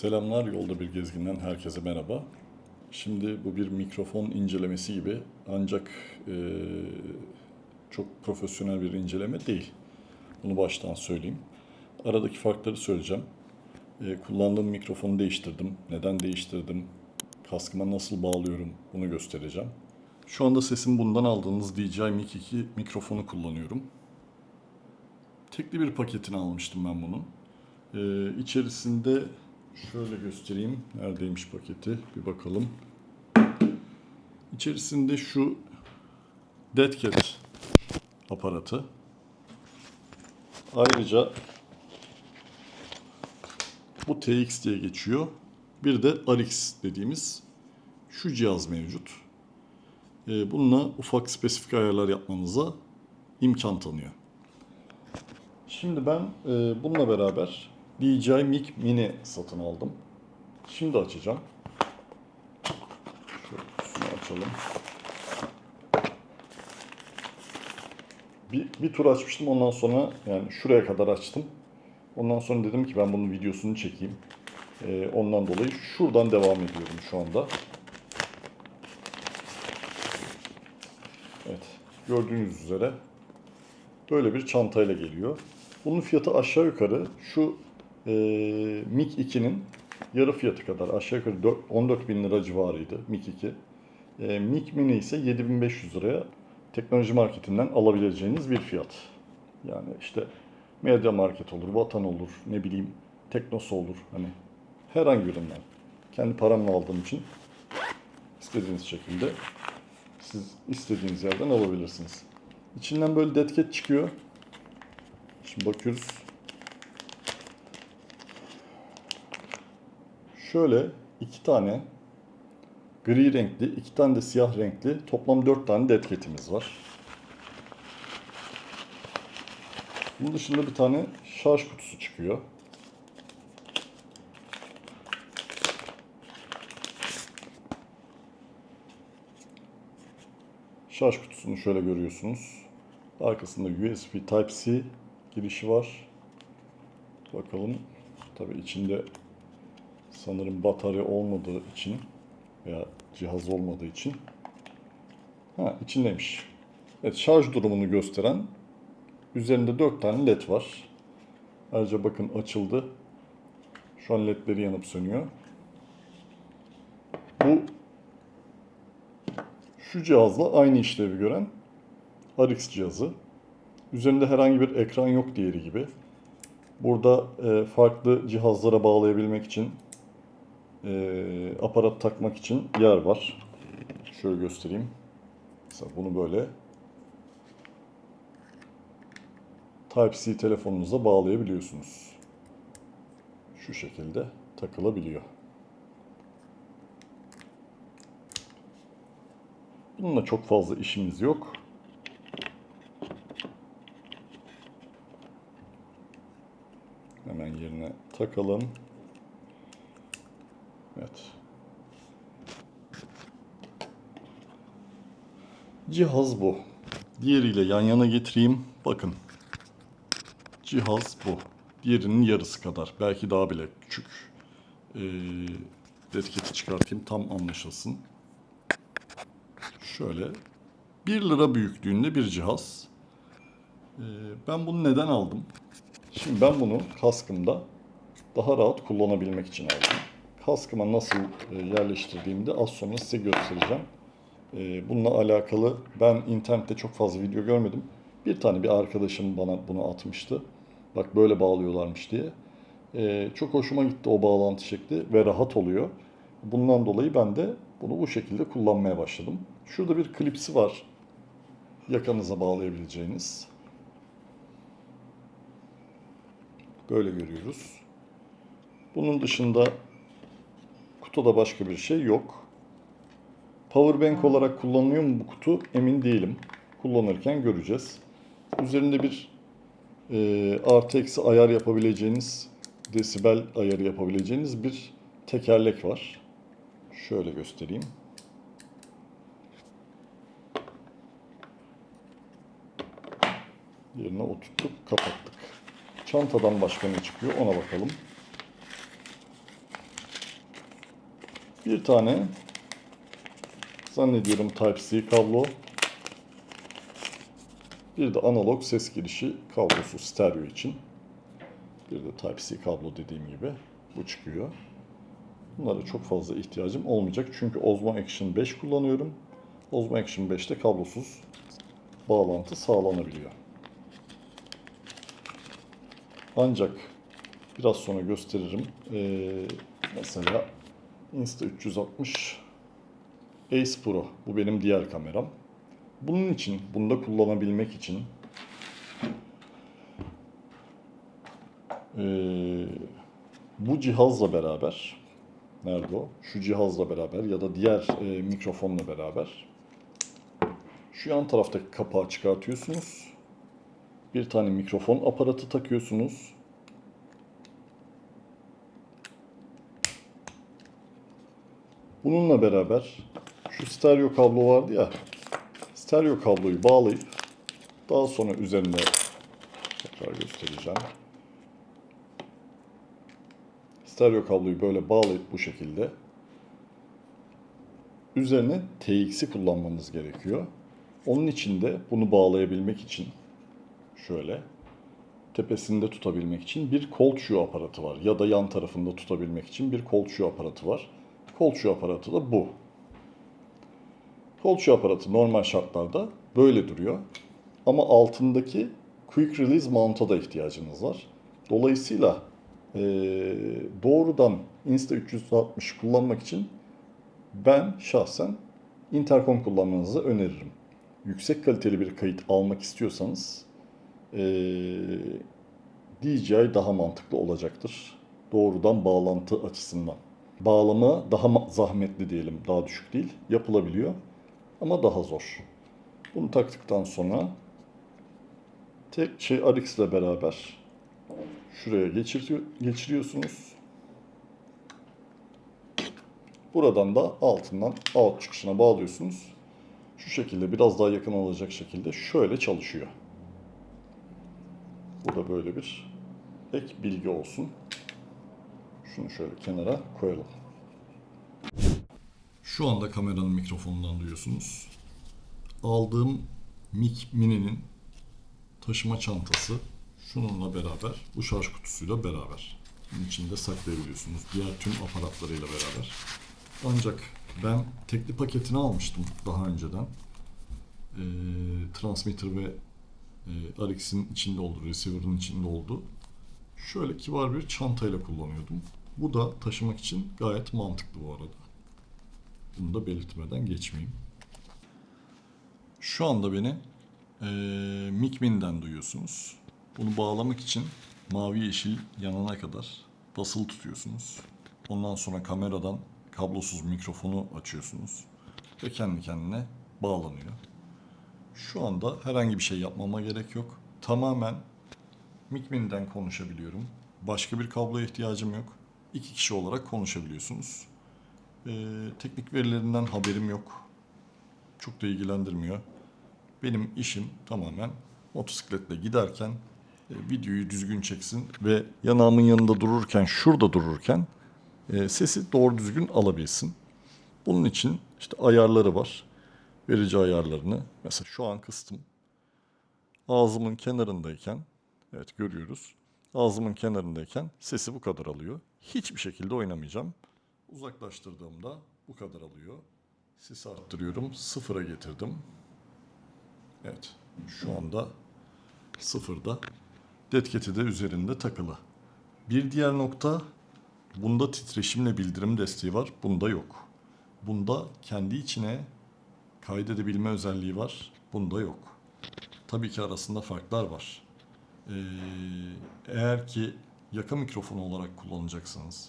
Selamlar Yolda Bir Gezginden herkese merhaba. Şimdi bu bir mikrofon incelemesi gibi ancak eee, çok profesyonel bir inceleme değil. Bunu baştan söyleyeyim. Aradaki farkları söyleyeceğim. Eee, kullandığım mikrofonu değiştirdim. Neden değiştirdim? Kaskıma nasıl bağlıyorum? Bunu göstereceğim. Şu anda sesimi bundan aldığınız DJI Mic 2 mikrofonu kullanıyorum. Tekli bir paketini almıştım ben bunun. Ee, içerisinde şöyle göstereyim. Neredeymiş paketi? Bir bakalım. İçerisinde şu Dead Cat aparatı. Ayrıca bu TX diye geçiyor. Bir de RX dediğimiz şu cihaz mevcut. Ee, bununla ufak spesifik ayarlar yapmanıza imkan tanıyor. Şimdi ben e, bununla beraber DJI Mic Mini satın aldım. Şimdi açacağım. Şöyle kutusunu açalım. Bir, bir tur açmıştım ondan sonra yani şuraya kadar açtım. Ondan sonra dedim ki ben bunun videosunu çekeyim. E, ondan dolayı şuradan devam ediyorum şu anda. Evet gördüğünüz üzere böyle bir çantayla geliyor. Bunun fiyatı aşağı yukarı şu e, Mic 2'nin yarı fiyatı kadar aşağı yukarı 4, 14 bin lira civarıydı Mic 2. E, Mic Mini ise 7500 liraya teknoloji marketinden alabileceğiniz bir fiyat. Yani işte Media Market olur, Vatan olur, ne bileyim Teknosa olur. Hani herhangi birinden. Kendi paramla aldığım için istediğiniz şekilde siz istediğiniz yerden alabilirsiniz. İçinden böyle detket çıkıyor. Şimdi bakıyoruz. Şöyle iki tane gri renkli, iki tane de siyah renkli toplam dört tane detketimiz var. Bunun dışında bir tane şarj kutusu çıkıyor. Şarj kutusunu şöyle görüyorsunuz. Arkasında USB Type-C girişi var. Bakalım. Tabii içinde sanırım batarya olmadığı için veya cihaz olmadığı için ha içindeymiş. Evet şarj durumunu gösteren üzerinde 4 tane led var. Ayrıca bakın açıldı. Şu an ledleri yanıp sönüyor. Bu şu cihazla aynı işlevi gören RX cihazı. Üzerinde herhangi bir ekran yok diğeri gibi. Burada e, farklı cihazlara bağlayabilmek için e, aparat takmak için yer var. Şöyle göstereyim. Mesela bunu böyle Type-C telefonunuza bağlayabiliyorsunuz. Şu şekilde takılabiliyor. Bununla çok fazla işimiz yok. Hemen yerine takalım. Evet. Cihaz bu. Diğeriyle yan yana getireyim. Bakın. Cihaz bu. Diğerinin yarısı kadar. Belki daha bile küçük. Ee, etiketi çıkartayım tam anlaşılsın. Şöyle 1 lira büyüklüğünde bir cihaz. Ee, ben bunu neden aldım? Şimdi ben bunu kaskımda daha rahat kullanabilmek için aldım. Kaskıma nasıl e, yerleştirdiğimi de az sonra size göstereceğim. Ee, Bununla alakalı ben internette çok fazla video görmedim. Bir tane bir arkadaşım bana bunu atmıştı. Bak böyle bağlıyorlarmış diye. Ee, Çok hoşuma gitti o bağlantı şekli ve rahat oluyor. Bundan dolayı ben de bunu bu şekilde kullanmaya başladım. Şurada bir klipsi var. Yakanıza bağlayabileceğiniz. Böyle görüyoruz. Bunun dışında kutuda başka bir şey yok. Powerbank olarak kullanılıyor mu bu kutu emin değilim. Kullanırken göreceğiz. Üzerinde bir e, artı eksi ayar yapabileceğiniz, desibel ayarı yapabileceğiniz bir tekerlek var. Şöyle göstereyim. Yerine oturttuk, kapattık. Çantadan başka ne çıkıyor ona bakalım. Bir tane zannediyorum Type-C kablo. Bir de analog ses girişi kablosu stereo için. Bir de Type-C kablo dediğim gibi bu çıkıyor. Bunlara çok fazla ihtiyacım olmayacak. Çünkü Osmo Action 5 kullanıyorum. Osmo Action 5'te kablosuz bağlantı sağlanabiliyor. Ancak biraz sonra gösteririm. Ee, mesela Insta360 Ace Pro. Bu benim diğer kameram. Bunun için, bunda kullanabilmek için ee, bu cihazla beraber nerede o? Şu cihazla beraber ya da diğer e, mikrofonla beraber şu yan taraftaki kapağı çıkartıyorsunuz. Bir tane mikrofon aparatı takıyorsunuz. Bununla beraber şu stereo kablo vardı ya. Stereo kabloyu bağlayıp daha sonra üzerine tekrar göstereceğim. Stereo kabloyu böyle bağlayıp bu şekilde üzerine TX'i kullanmanız gerekiyor. Onun için de bunu bağlayabilmek için şöyle tepesinde tutabilmek için bir kol şu aparatı var ya da yan tarafında tutabilmek için bir kol şu aparatı var. Kol şu aparatı da bu. Kol şu aparatı normal şartlarda böyle duruyor. Ama altındaki quick release mount'a da ihtiyacınız var. Dolayısıyla eee, doğrudan Insta360 kullanmak için ben şahsen intercom kullanmanızı öneririm. Yüksek kaliteli bir kayıt almak istiyorsanız eee, DJI daha mantıklı olacaktır. Doğrudan bağlantı açısından. Bağlama daha zahmetli diyelim, daha düşük değil. Yapılabiliyor ama daha zor. Bunu taktıktan sonra tek şey RX ile beraber şuraya geçiriyor, geçiriyorsunuz. Buradan da altından out çıkışına bağlıyorsunuz. Şu şekilde biraz daha yakın olacak şekilde şöyle çalışıyor. Bu da böyle bir ek bilgi olsun. Şunu şöyle kenara koyalım. Şu anda kameranın mikrofonundan duyuyorsunuz. Aldığım Mic Mini'nin taşıma çantası şununla beraber, bu şarj kutusuyla beraber. Bunun içinde saklayabiliyorsunuz. Diğer tüm aparatlarıyla beraber. Ancak ben tekli paketini almıştım daha önceden. Ee, transmitter ve e, RX'in içinde oldu, receiver'ın içinde oldu. Şöyle kibar bir çantayla kullanıyordum. Bu da taşımak için gayet mantıklı bu arada. Bunu da belirtmeden geçmeyeyim. Şu anda beni e, Micmin'den duyuyorsunuz. Bunu bağlamak için mavi yeşil yanana kadar basılı tutuyorsunuz. Ondan sonra kameradan kablosuz mikrofonu açıyorsunuz ve kendi kendine bağlanıyor. Şu anda herhangi bir şey yapmama gerek yok. Tamamen Micmin'den konuşabiliyorum. Başka bir kabloya ihtiyacım yok. İki kişi olarak konuşabiliyorsunuz. Ee, teknik verilerinden haberim yok. Çok da ilgilendirmiyor. Benim işim tamamen motosikletle giderken e, videoyu düzgün çeksin ve yanağımın yanında dururken, şurada dururken e, sesi doğru düzgün alabilsin. Bunun için işte ayarları var. Verici ayarlarını mesela şu an kıstım. Ağzımın kenarındayken evet görüyoruz. Ağzımın kenarındayken sesi bu kadar alıyor. Hiçbir şekilde oynamayacağım. Uzaklaştırdığımda bu kadar alıyor. Sesi arttırıyorum. Sıfıra getirdim. Evet. Şu anda sıfırda. Detketi de üzerinde takılı. Bir diğer nokta bunda titreşimle bildirim desteği var. Bunda yok. Bunda kendi içine kaydedebilme özelliği var. Bunda yok. Tabii ki arasında farklar var. Ee, eğer ki yaka mikrofonu olarak kullanacaksanız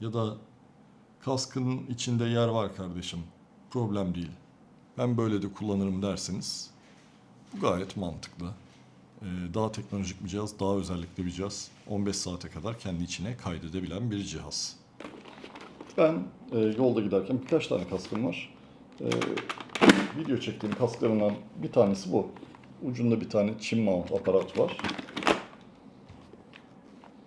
ya da kaskın içinde yer var kardeşim problem değil. Ben böyle de kullanırım derseniz bu gayet mantıklı. Ee, daha teknolojik bir cihaz, daha özellikli bir cihaz. 15 saate kadar kendi içine kaydedebilen bir cihaz. Ben e, yolda giderken birkaç tane kaskım var. E, video çektiğim kasklarından bir tanesi bu. Ucunda bir tane chin mount aparat var.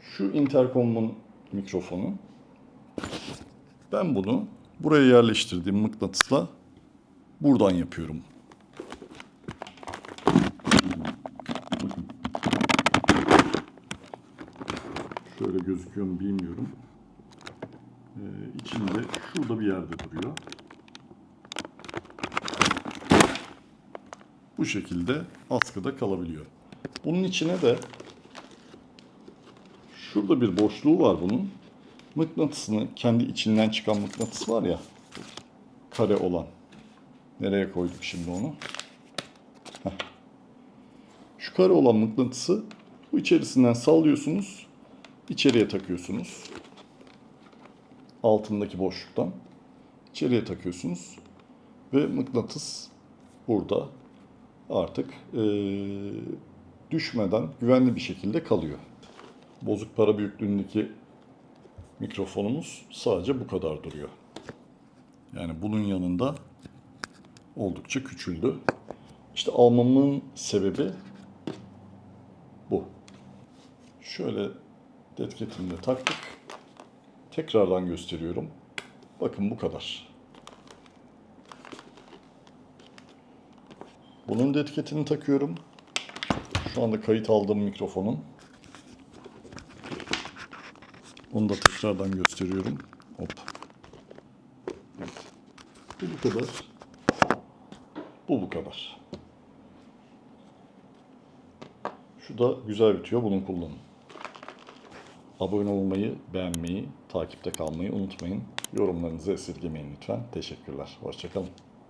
Şu intercomun mikrofonu. Ben bunu buraya yerleştirdiğim mıknatısla buradan yapıyorum. Şöyle gözüküyor mu bilmiyorum. Ee, içinde şurada bir yerde duruyor. Bu şekilde askıda kalabiliyor. Bunun içine de şurada bir boşluğu var bunun. Mıknatısını kendi içinden çıkan mıknatıs var ya kare olan. Nereye koyduk şimdi onu? Heh. Şu kare olan mıknatısı bu içerisinden sallıyorsunuz. içeriye takıyorsunuz. Altındaki boşluktan içeriye takıyorsunuz ve mıknatıs burada artık eee, düşmeden güvenli bir şekilde kalıyor. Bozuk para büyüklüğündeki mikrofonumuz sadece bu kadar duruyor. Yani bunun yanında oldukça küçüldü. İşte almamın sebebi bu. Şöyle detketini de taktık. Tekrardan gösteriyorum. Bakın bu kadar. Bunun da etiketini takıyorum. Şu anda kayıt aldığım mikrofonun. Onu da tekrardan gösteriyorum. Hop. Bu bu kadar. Bu bu kadar. Şu da güzel bitiyor. Bunu kullanın. Abone olmayı, beğenmeyi, takipte kalmayı unutmayın. Yorumlarınızı esirgemeyin lütfen. Teşekkürler. Hoşçakalın.